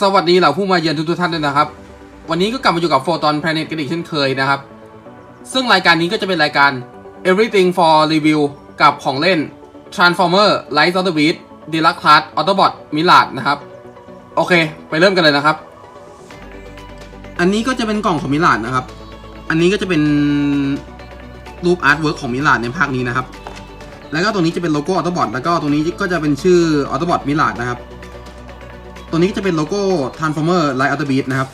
สวัสดีเหล่าผู้มาเยือนทุกๆท่านด้วยนะครับ วันนี้ก็กลับมาอยู่กับ Photon Planet กันอีกเช่นเคยนะครับ ซึ่งรายการนี้ก็จะเป็นรายการ Everything for Review กับของเล่น Transformer Light of the Beast Deluxe Class Autobot Mirage นะครับ โอเค ไปเริ่มกันเลยนะครับ อันนี้ก็จะเป็นกล่องของมิลาดนะครับ อันนี้ก็จะเป็นรูปอาร์ตเวิร์กของมิลาดในภาคนี้นะครับ แล้วก็ตรงนี้จะเป็นโลโก้ออโตบอทแล้วก็ตรงนี้ก็จะเป็นชื่อออโตบอทมิลาดนะครับ ตัวนี้ก็จะเป็นโลโก้ Transformer Light of the Beat นะครับ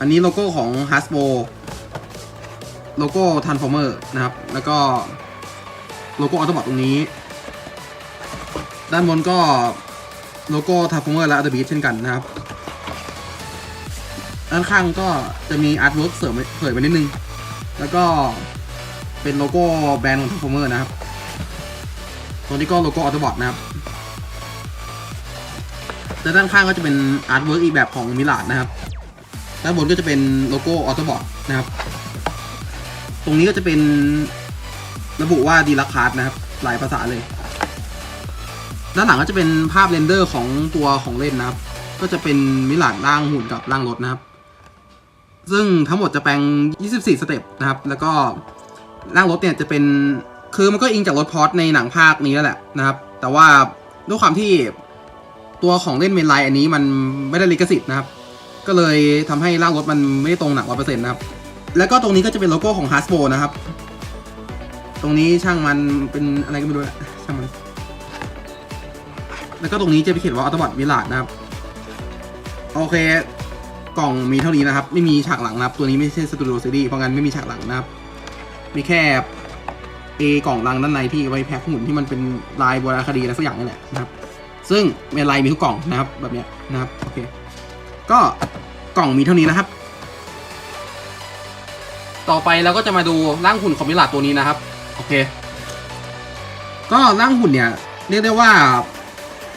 อันนี้โลโก้ของ Hasbro โลโก้ Transformer นะครับ แล้วก็โลโก้ออโตบอทตรงนี้ ด้านบนก็โลโก้ Transformer Light of the Beat เช่นกันนะครับ ด้านข้างก็จะมีอาร์ตเวิร์กเสริมเผยไปนิดนึง แล้วก็เป็นโลโก้แบรนด์ของ Transformer นะครับตรงนี้ก็โลโก้ออโตบอทนะครับ และด้านข้างก็จะเป็นอาร์ตเวิร์กอีกแบบของมิลาดนะครับ ด้านบนก็จะเป็นโลโก้ออโตบอทนะครับ ตรงนี้ก็จะเป็นระบุว่าดีลักคาร์ดนะครับ หลายภาษาเลย ด้านหลังก็จะเป็นภาพเรนเดอร์ของตัวของเล่นนะครับ ก็จะเป็นมิลาดร่างหุ่นกับร่างรถนะครับ ซึ่งทั้งหมดจะแปลง 24 สเต็ปนะครับ แล้วก็ร่างรถเนี่ยจะเป็น คือมันก็อิงจากรถพอร์ตในหนังภาคนี้แล้วแหละนะครับ แต่ว่าด้วยความที่ ตัวของเล่นเมนไลน์อันนี้มันไม่ได้ลิขสิทธิ์นะครับ ก็เลยทำให้ร่างรถมันไม่ได้ตรงหนักร้อยเปอร์เซ็นต์นะครับ แล้วก็ตรงนี้ก็จะเป็นโลโก้ของ Hasbro นะครับ ตรงนี้ช่างมันเป็นอะไรก็ไม่รู้ละช่างมัน แล้วก็ตรงนี้จะไปเขียนว่าอัตบอทวิลาดนะครับ โอเค กล่องมีเท่านี้นะครับ ไม่มีฉากหลังนะครับ ตัวนี้ไม่ใช่สตูดิโอซีรีส์เพราะงั้นไม่มีฉากหลังนะครับ มีแค่เอกล่องรังด้านในที่ไว้แพ็คหุ่นที่มันเป็นลายโบราณคดีอะไรสักอย่างนี่แหละนะครับ ซึ่งเมนไลน์มีทุกกล่องนะครับแบบเนี้ยนะครับโอเคก็กล่องมีเท่านี้นะครับ ต่อไปเราก็จะมาดูร่างหุ่นของมิลาตัวนี้นะครับโอเค ก็ร่างหุ่นเนี่ยเรียกได้ว่า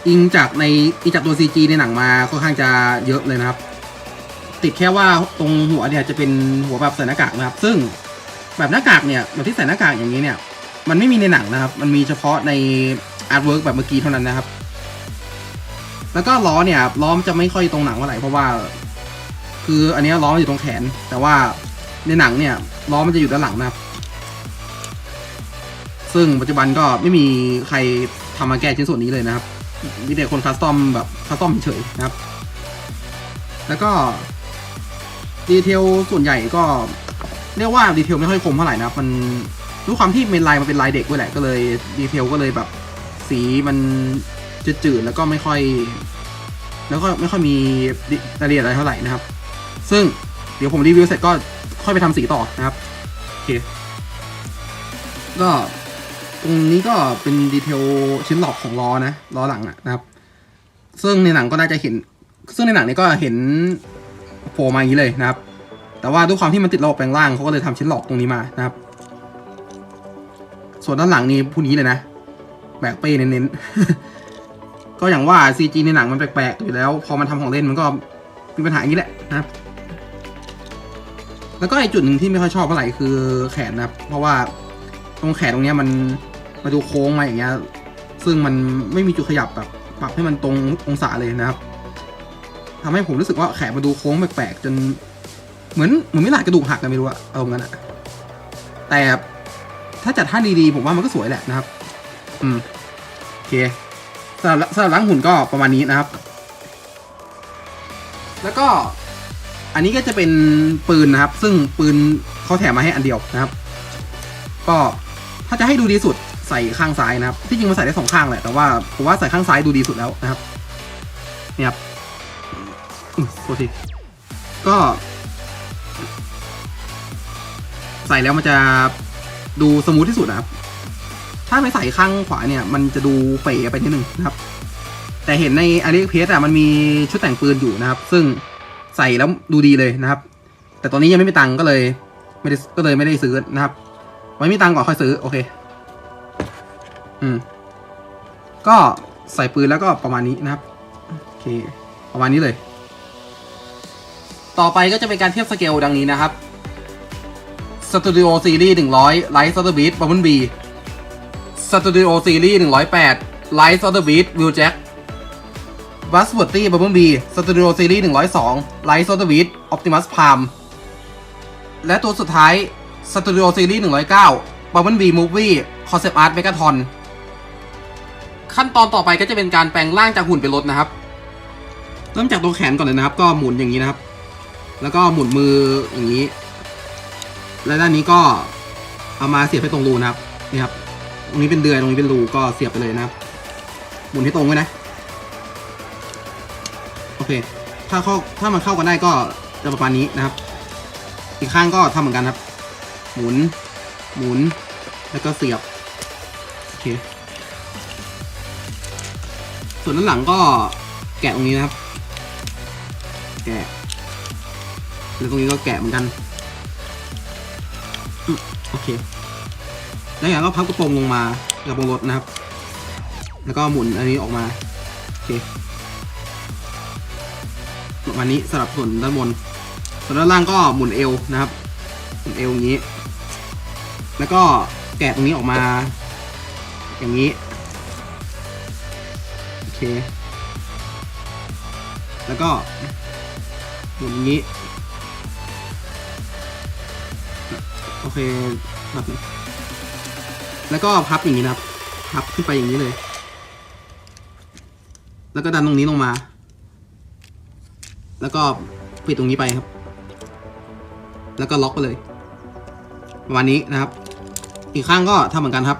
อิงจากในอิงจากตัว CG ในหนังมาค่อนข้างจะเยอะเลยนะครับ ติดแค่ว่าตรงหัวเนี่ยจะเป็นหัวแบบใส่หน้ากากนะครับ ซึ่งแบบหน้ากากเนี่ยแบบที่ใส่หน้ากากอย่างนี้เนี่ย มันไม่มีในหนังนะครับ มันมีเฉพาะในอาร์ตเวิร์กแบบเมื่อกี้เท่านั้นนะครับ แล้วก็ล้อเนี่ยล้อมจะไม่ค่อยตรงหนังเท่าไหร่เพราะว่า คืออันนี้ล้อมอยู่ตรงแขน แต่ว่าในหนังเนี่ยล้อมันจะอยู่ด้านหลังนะครับ ซึ่งปัจจุบันก็ไม่มีใครทำมาแก้ชิ้นส่วนนี้เลยนะครับ มีแต่คนคัสตอมแบบคัสตอมเฉยนะครับ แล้วก็ดีเทลส่วนใหญ่ก็เรียกว่าดีเทลไม่ค่อยคมเท่าไหร่นะครับ มันด้วยความที่เมนลน์มันเป็นลายเด็กด้วยแหละก็เลยดีเทลก็เลยแบบ สีมัน จืดๆแล้วก็ไม่ค่อย แล้วก็ไม่ค่อยมีรายละเอียดอะไรเท่าไหร่นะครับ ซึ่งเดี๋ยวผมรีวิวเสร็จก็ค่อยไปทำสีต่อนะครับโอเคก็ตรงนี้ก็เป็นดีเทลชิ้นหลอกของล้อนะล้อหลังอะนะครับ ซึ่งในหนังก็น่าจะเห็น ซึ่งในหนังนี่ก็เห็นโผล่มาอย่างนี้เลยนะครับ แต่ว่าด้วยความที่มันติดระบบแปลงร่างเขาก็เลยทำชิ้นหลอกตรงนี้มานะครับ ส่วนด้านหลังนี่ผู้นี้เลยนะแบกเป้เน้นๆ ก็อย่างว่า CG ในหนังมันแปลกๆอยู่แล้ว พอมันทำของเล่นมันก็มีปัญหาอย่างนี้แหละนะครับ แล้วก็ไอจุดหนึ่งที่ไม่ค่อยชอบเท่าไหร่คือแขนนะครับ เพราะว่าตรงแขนตรงเนี้ยมันมาดูโค้งมาอย่างเงี้ย ซึ่งมันไม่มีจุดขยับแบบปรับให้มันตรงองศาเลยนะครับทำให้ผมรู้สึกว่าแขนมาดูโค้งแปลกๆจน เหมือนเหมือนไม่หลาดกระดูกหักกันไม่รู้อะเอางั้นอะแต่ถ้าจัดท่าดีๆผมว่ามันก็สวยแหละนะครับ อืมโอเค สำหรับสำหรับล้างหุ่นก็ประมาณนี้นะครับ แล้วก็อันนี้ก็จะเป็นปืนนะครับ ซึ่งปืนเขาแถมมาให้อันเดียวนะครับ ก็ถ้าจะให้ดูดีสุดใส่ข้างซ้ายนะครับ ที่จริงมันใส่ได้สองข้างแหละแต่ว่าผมว่าใส่ข้างซ้ายดูดีสุดแล้วนะครับเนี่ยครับอืมโทษทีก็ ใส่แล้วมันจะดูสมูทที่สุดนะครับ ถ้าไปใส่ข้างขวาเนี่ย มันจะดูเป๋ไปนิดนึงนะครับ แต่เห็นในอารีเพสอะมันมีชุดแต่งปืนอยู่นะครับ ซึ่งใส่แล้วดูดีเลยนะครับ แต่ตอนนี้ยังไม่มีตังก็เลยไม่ได้ก็เลยไม่ได้ซื้อนะครับไว้มีตังก่อนค่อยซื้อโอเค อืม ก็ใส่ปืนแล้วก็ประมาณนี้นะครับโอเค ประมาณนี้เลย ต่อไปก็จะเป็นการเทียบสเกลดังนี้นะครับสตูดิโอซีรีส์100ไลท์ซอ สตูดิโอซีรีส์108ไลท์ซอร์บีทวิลแจ็ค v a s w o r t y Bumblebee Studio Series 102 Light Software Optimus Prime และตัวสุดท้าย Studio Series 109 Bumblebee Movie Concept Art Megaton ขั้นตอนต่อไปก็จะเป็นการแปลงร่างจากหุ่นเป็นรถนะครับ เริ่มจากตัวแขนก่อนเลยนะครับ ก็หมุนอย่างนี้นะครับ แล้วก็หมุนมืออย่างนี้ และด้านนี้ก็เอามาเสียบไปตรงรูนะครับนี่ครับ ตรงนี้เป็นเดือยตรงนี้เป็นรูก็เสียบไปเลยนะครับหมุนให้ตรงไว้นะ โอเค ถ้าเข้าถ้ามันเข้ากันได้ก็จะประมาณนี้นะครับ อีกข้างก็ทำเหมือนกันครับ หมุน หมุน แล้วก็เสียบ โอเค ส่วนด้านหลังก็แกะตรงนี้นะครับ แกะ แล้วตรงนี้ก็แกะเหมือนกัน โอเค แล้วอย่างก็พับกระโปรงลงมากระโปรงรถนะครับ แล้วก็หมุนอันนี้ออกมาโอเคประมาณนี้สำหรับส่วนด้านบน ส่วนด้านล่างก็หมุนเอวนะครับหมุนเอวอย่างนี้ แล้วก็แกะตรงนี้ออกมา อย่างนี้โอเค แล้วก็หมุนอย่างนี้ โอเคแบบนี้ แล้วก็พับอย่างนี้นะครับ พับขึ้นไปอย่างนี้เลย แล้วก็ดันตรงนี้ลงมา แล้วก็ปิดตรงนี้ไปครับ แล้วก็ล็อกไปเลยประมาณนี้นะครับ อีกข้างก็ทำเหมือนกันครับ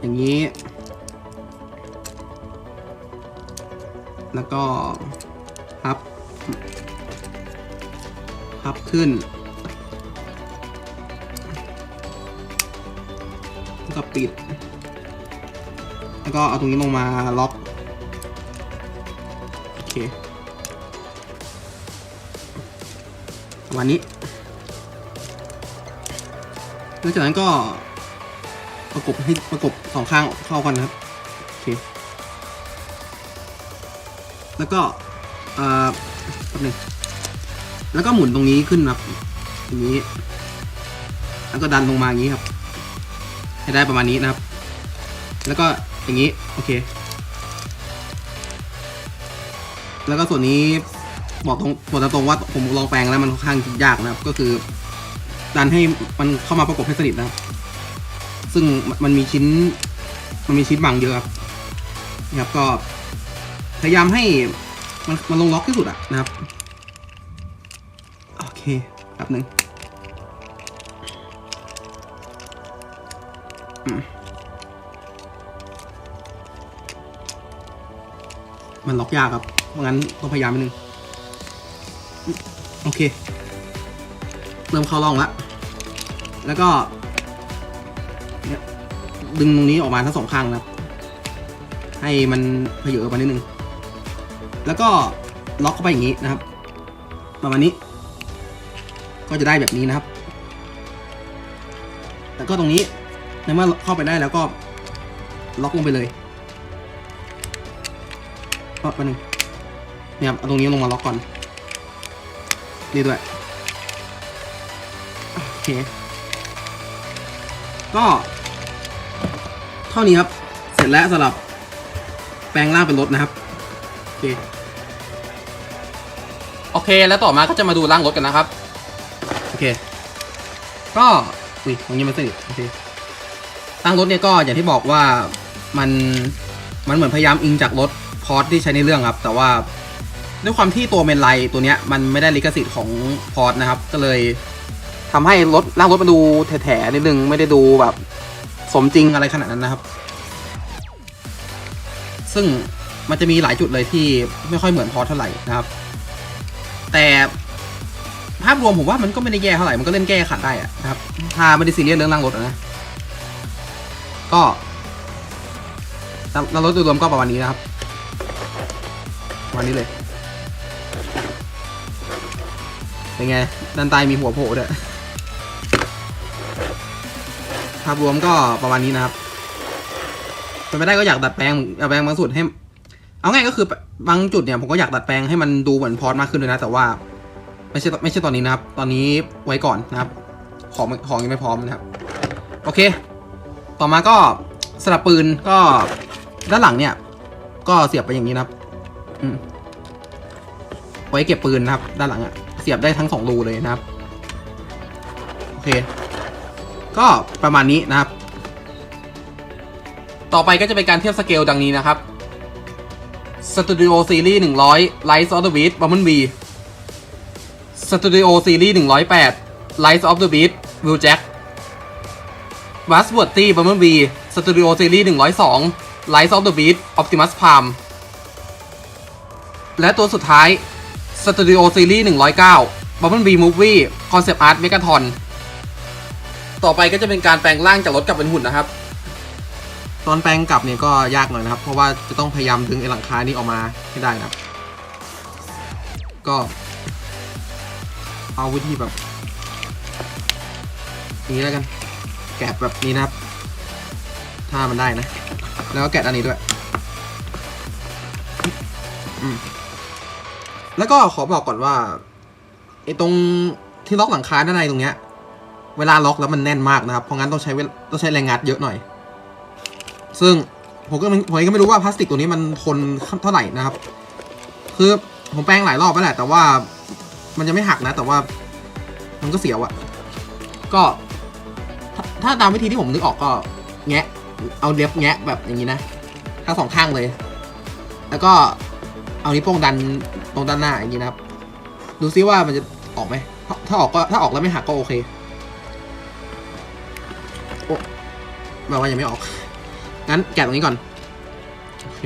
อย่างนี้ แล้วก็พับ พับขึ้น ก็ปิด แล้วก็เอาตรงนี้ลงมาล็อกโอเคประมาณนี้หลังจากนั้นก็ประกบให้ประกบสองข้างเข้ากันนะครับโอเคแล้วก็อ่อแป๊บหนึงแล้วก็หมุนตรงนี้ขึ้นครับอย่างนี้ แล้วก็ดันลงมาอย่างนี้ครับ ให้ได้ประมาณนี้นะครับ แล้วก็อย่างนี้ โอเค แล้วก็ส่วนนี้บอกตรงบอกตรงว่าผมลองแปลงแล้วมันค่อนข้างยากนะครับ ก็คือ ดันให้มันเข้ามาประกบให้สนิทนะครับ ซึ่งมันมีชิ้น มันมีชิ้นบางเยอะครับนะครับก็ พยายามให้มันมันลงล็อกที่สุดอะนะครับ โอเคแป๊บหนึ่ง มันล็อกยากครับเพราะงั้นต้องพยายามนิดนึง โอเค เริ่มเข้าร่องแล้ว แล้วก็เนี่ยดึงตรงนี้ออกมาทั้งสองข้างนะครับ ให้มันเพเยอออกมานิดนึง แล้วก็ล็อกเข้าไปอย่างนี้นะครับ ประมาณนี้ ก็จะได้แบบนี้นะครับ แล้วก็ตรงนี้ ในเมื่อเข้าไปได้แล้วก็ ล็อกลงไปเลยก็แป๊บนึงเนี่ยครับเอาตรงนี้ลงมาล็อกก่อนนี่ด้วยโอเค ก็ เท่านี้ครับ เสร็จแล้วสำหรับ แปลงร่างเป็นรถนะครับ โอเค โอเค แล้วต่อมาก็จะมาดูร่างรถกันนะครับ โอเค ก็ อุ้ยตรงนี้ไม่สนิทโอเค ร่างรถเนี่ยก็อย่างที่บอกว่ามันมันเหมือนพยายามอิงจากรถพอร์ตที่ใช้ในเรื่องครับ แต่ว่าด้วยความที่ตัวเมนไลน์ตัวเนี้ยมันไม่ได้ลิขสิทธิ์ของพอร์ตนะครับ ก็เลยทำให้รถร่างรถมันดูแถๆนิดนึงไม่ได้ดูแบบสมจริงอะไรขนาดนั้นนะครับ ซึ่งมันจะมีหลายจุดเลยที่ไม่ค่อยเหมือนพอร์ตเท่าไหร่นะครับ แต่ภาพรวมผมว่ามันก็ไม่ได้แย่เท่าไหร่มันก็เล่นแก้ขัดได้อะนะครับถ้าไม่ได้ซีเรียสเรื่องร่างรถนะ ก็ร่างรถโดยรวมก็ประมาณนี้นะครับประมาณนี้เลยเป็นไงด้านใต้มีหัวโผล่ด้วยภาพรวมก็ประมาณนี้นะครับเป็นไปได้ก็อยากดัดแปลงดัดแปลงบางส่วนให้ เอาง่ายก็คือบางจุดเนี่ยผมก็อยากดัดแปลงให้มันดูเหมือนพอร์ตมากขึ้นเลยนะ แต่ว่าไม่ใช่ไม่ใช่ตอนนี้นะครับ ตอนนี้ไว้ก่อนนะครับ ของของยังไม่พร้อมนะครับ โอเค ต่อมาก็สลับปืนก็ด้านหลังเนี่ย ก็เสียบไปอย่างนี้นะครับไว้เก็บปืนนะครับ ด้านหลังอะเสียบได้ทั้งสองรูเลยนะครับโอเค ก็ประมาณนี้นะครับ ต่อไปก็จะเป็นการเทียบสเกลดังนี้นะครับ Studio Series 100 Lights of the Beast Bumblebee Studio Series 108 Lights of the Beast Wheeljack w a s w o r t y Bumblebee Studio Series 102 Lights of the Beast Optimus Prime และตัวสุดท้าย Studio Series 109 Bumblebee Movie Concept Art Megaton ต่อไปก็จะเป็นการแปลงร่างจากรถกลับเป็นหุ่นนะครับ ตอนแปลงกลับเนี่ยก็ยากหน่อยนะครับ เพราะว่าจะต้องพยายามดึงไอ้หลังคานี้ออกมาให้ได้นะครับ ก็ เอาวิธีแบบนี้แล้วกัน แกะแบบนี้นะครับ ถ้ามันได้นะ แล้วก็แกะอันนี้ด้วยแล้วก็ขอบอกก่อนว่าไอ้ตรงที่ล็อกหลังคาด้านในตรงเนี้ย เวลาล็อกแล้วมันแน่นมากนะครับ เพราะงั้นต้องใช้ต้องใช้แรงงานเยอะหน่อย ซึ่งผมก็มผมเองก็ไม่รู้ว่าพลาสติกตัวนี้มันทนเท่าไหร่นะครับ คือผมแปลงหลายรอบไปแหละแต่ว่ามันจะไม่หักนะ แต่ว่ามันก็เสียวอะก็ ถ้าตามวิธีที่ผมนึกออกก็แงะ เอาเล็บแงะแบบอย่างนี้นะทั้งสองข้างเลย แล้วก็เอานิ้วโป้งดันตรงด้านหน้าอย่างนี้นะครับ ดูซิว่ามันจะออกไหมถ้าถ้าออกก็ถ้าออกแล้วไม่หักก็โอเค โอ้แปลว่ายังไม่ออก งั้นแกะตรงนี้ก่อน โอเค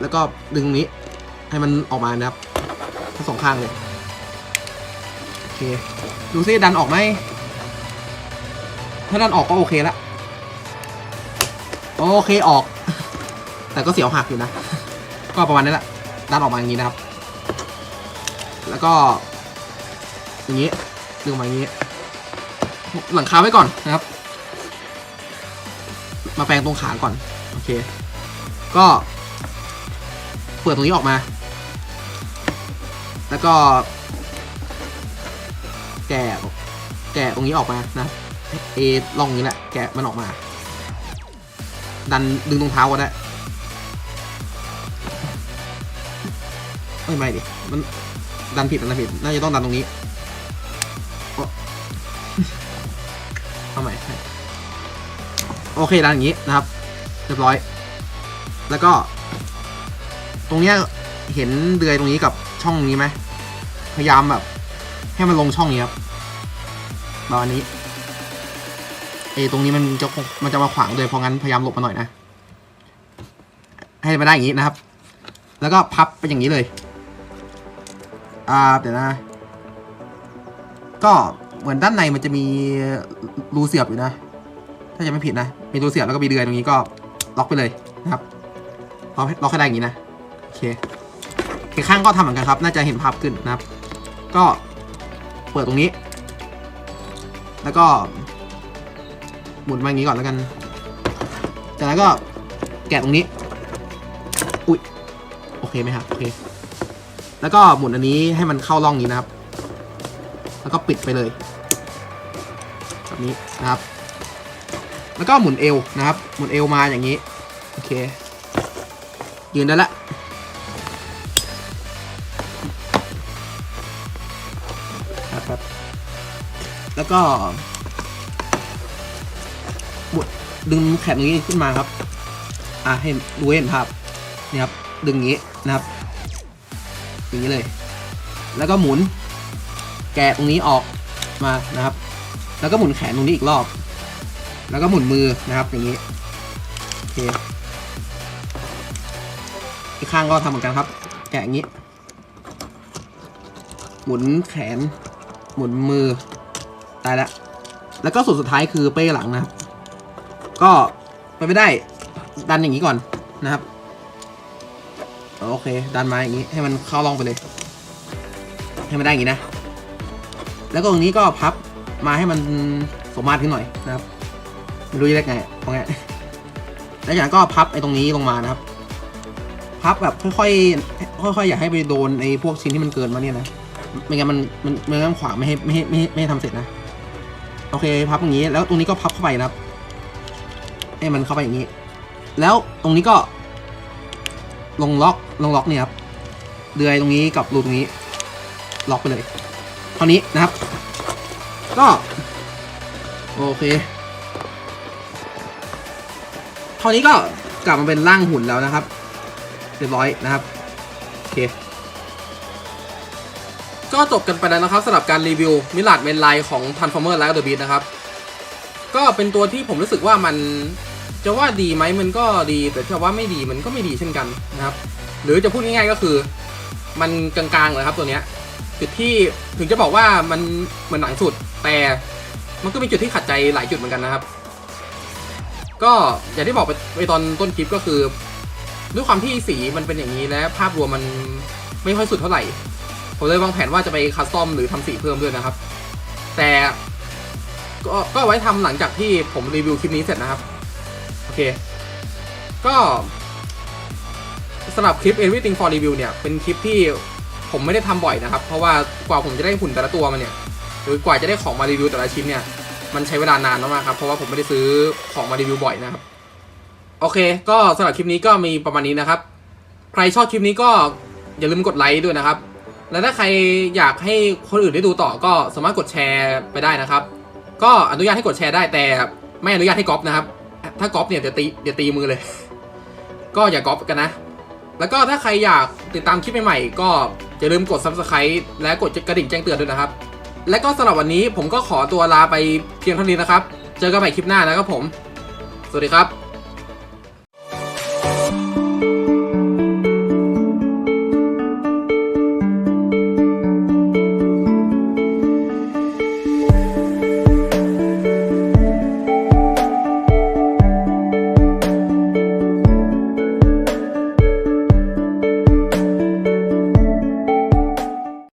แล้วก็ดึงตรงนี้ ให้มันออกมานะครับ ทั้งสองข้างเลย โอเค ดูซิดันออกไหม ถ้าดันออกก็โอเคละโอเคออก แต่ก็เสียวหักอยู่นะ ก็ประมาณนี้แหละดันออกมาอย่างนี้นะครับ แล้วก็ อย่างนี้ดึงมาอย่างนี้ หลังคาไว้ก่อนนะครับ มาแปลงตรงขาก่อน โอเค ก็เปิดตรงนี้ออกมา แล้วก็ แกะแกะตรงนี้ออกมานะ เอล่องนี้แหละ แกะมันออกมา ดันดึงตรงเท้าก็ได้ไม่ไม่ดิ มันดันผิดดันผิด น่าจะต้องดันตรงนี้เอาใหม่โอเคดันอย่างนี้นะครับ เรียบร้อย แล้วก็ ตรงเนี้ยเห็นเดือยตรงนี้กับช่องนี้ไหม พยายามแบบ ให้มันลงช่องนี้ครับประมาณนี้ เอตรงนี้มันจะมันจะมาขวางเลยเพราะงั้นพยายามหลบมาหน่อยนะ ให้มาได้อย่างนี้นะครับ แล้วก็พับไปอย่างนี้เลย อ่าเดี๋ยวนะ ก็เหมือนด้านในมันจะมีรูเสียบอยู่นะ ถ้าจะไม่ผิดนะ มีรูเสียบแล้วก็มีเดือยตรงนี้ก็ล็อกไปเลยนะครับล็อกล็อกให้ได้อย่างนี้นะโอเคอีกข้างก็ทำเหมือนกันครับ น่าจะเห็นภาพขึ้นนะครับ ก็เปิดตรงนี้ แล้วก็ หมุนมาอย่างนี้ก่อนแล้วกัน จากนั้นก็แกะตรงนี้ อุ้ย โอเคไหมครับ โอเค แล้วก็หมุนอันนี้ให้มันเข้าร่องนี้นะครับ แล้วก็ปิดไปเลย แบบนี้นะครับ แล้วก็หมุนเอวนะครับ หมุนเอวมาอย่างนี้ โอเค ยืนได้ละครับแล้วก็ ดึงแขนตรงนี้ขึ้นมาครับ อะให้ดูให้เห็นภาพนี่ครับ ดึงอย่างนี้นะครับอย่างนี้เลย แล้วก็หมุน แกะตรงนี้ออกมานะครับ แล้วก็หมุนแขนตรงนี้อีกรอบ แล้วก็หมุนมือนะครับ อย่างนี้โอเคอีกข้างก็ทำเหมือนกันครับ แกะอย่างนี้ หมุนแขน หมุนมือตายแล้วแล้วก็ส่วนสุดท้ายคือเป้หลังนะครับ ก็ไปไม่ได้ ดันอย่างนี้ก่อนนะครับ โอเค ดันมาอย่างนี้ให้มันเข้าร่องไปเลย ให้มันได้อย่างนี้นะ แล้วก็ตรงนี้ก็พับมาให้มันสมมาตรขึ้นหน่อยนะครับไม่รู้จะเรียกไงเพราะงั้นแล้วจากนั้นก็พับไอ้ตรงนี้ลงมานะครับ พับแบบค่อยๆค่อยๆอย่าให้ไปโดนไอ้พวกชิ้นที่มันเกินมาเนี่ยนะไม่งั้นมันมันมันงั้นขวางไม่ให้ไม่ให้ไม่ให้ไม่ให้ทำเสร็จนะ โอเค พับอย่างนี้แล้วตรงนี้ก็พับเข้าไปนะครับ ให้มันเข้าไปอย่างนี้ แล้วตรงนี้ก็ ลงล็อกลงล็อกเนี่ยครับเดือยตรงนี้กับรูตรงนี้ ล็อกไปเลยเท่านี้นะครับ ก็โอเคเท่านี้ก็กลับมาเป็นร่างหุ่นแล้วนะครับ เรียบร้อยนะครับโอเคก็จบกันไปแล้วนะครับสำหรับการรีวิวมิลาดเมนไลของ Transformer และ The Beast นะครับ ก็เป็นตัวที่ผมรู้สึกว่ามัน จะว่าดีไหมมันก็ดีแต่จะว่าไม่ดีมันก็ไม่ดีเช่นกันนะครับ หรือจะพูดง่ายๆก็คือ มันกลางๆเลยครับตัวเนี้ยจุดที่ถึงจะบอกว่ามันเหมือนหนังสุดแต่มันก็มีจุดที่ขัดใจหลายจุดเหมือนกันนะครับ ก็อย่างที่บอกไปไปตอนต้นคลิปก็คือ ด้วยความที่สีมันเป็นอย่างนี้และภาพรวมมันไม่ค่อยสุดเท่าไหร่ผมเลยวางแผนว่าจะไปคัสตอมหรือทำสีเพิ่มด้วยนะครับ แต่ก็ก็ไว้ทำหลังจากที่ผมรีวิวคลิปนี้เสร็จนะครับ เค ก็สำหรับคลิป Everything for Review เนี่ย เป็นคลิปที่ผมไม่ได้ทำบ่อยนะครับ เพราะว่ากว่าผมจะได้หุ่นแต่ละตัวมาเนี่ย หรือกว่าจะได้ของมารีวิวแต่ละชิ้นเนี่ย มันใช้เวลานานมากๆครับ เพราะว่าผมไม่ได้ซื้อของมารีวิวบ่อยนะครับ โอเค ก็สำหรับคลิปนี้ก็มีประมาณนี้นะครับ ใครชอบคลิปนี้ก็อย่าลืมกดไลค์ด้วยนะครับ แล้วถ้าใครอยากให้คนอื่นได้ดูต่อก็สามารถกดแชร์ไปได้นะครับ ก็อนุญาตให้กดแชร์ได้แต่ไม่อนุญาตให้ก๊อปนะครับ ถ้าก๊อปเนี่ยเดี๋ยวตีเดี๋ยวตีมือเลย ก็อย่าก๊อปกันนะ แล้วก็ถ้าใครอยากติดตามคลิปใหม่ๆ ก็อย่าลืมกด subscribe และกดกระดิ่งแจ้งเตือนด้วยนะครับ และก็สำหรับวันนี้ผมก็ขอตัวลาไปเพียงเท่านี้นะครับ เจอกันใหม่คลิปหน้านะครับผม สวัสดีครับ